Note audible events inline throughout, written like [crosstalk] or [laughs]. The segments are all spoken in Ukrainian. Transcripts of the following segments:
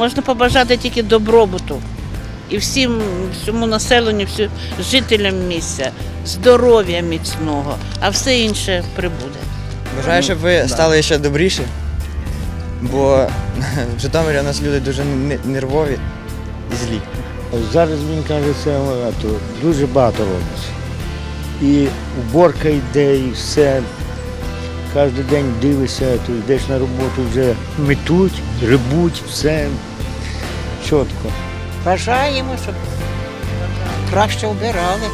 Можна побажати тільки добробуту і всім всьому населенню, всім жителям місця, здоров'я міцного, а все інше прибуде. Бажаю, щоб ви стали ще добріші, бо [laughs] в Житомирі у нас люди дуже нервові і злі. Зараз він каже, це дуже багато робиться. І уборка йде, і все. Кожен день дивишся, то йдеш на роботу, вже метуть, рибуть, все чітко. Бажаємо, щоб краще вбирали.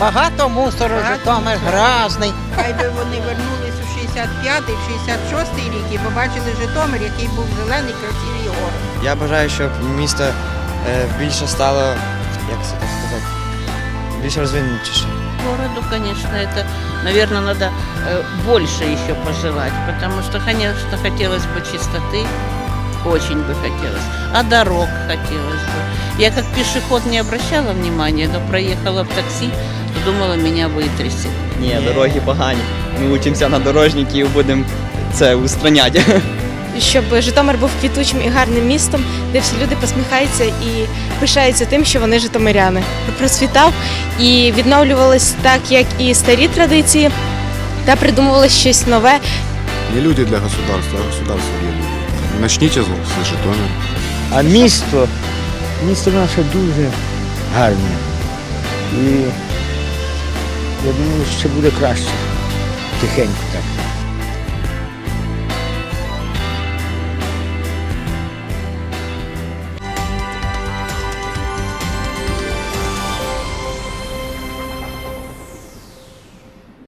Багато мусору, Житомир грязний. Хай би вони вернулись у 65-й, в 66-й рік і побачили Житомир, який був зелений, красивий город. Я бажаю, щоб місто е, більше стало, як це так сказати, більш розвинутіше. Городу, конечно, это, наверное, надо э, больше еще пожелать, потому что, конечно, хотелось бы чистоты, очень бы хотелось, а дорог хотелось бы. Я как пешеход не обращала внимания, но проехала в такси, то думала, меня вытрясет. Ні, дороги погані. Ми учимося на дорожників і будемо це устраняти. щоб Житомир був квітучим і гарним містом, де всі люди посміхаються і пишаються тим, що вони житомиряни. Процвітав і відновлювались так, як і старі традиції, та щось нове. Не люди для государства, а государство для людей. Начните з з Житомира. А місто, місто наше дуже гарне. І я думаю, що буде краще. Тихенько так.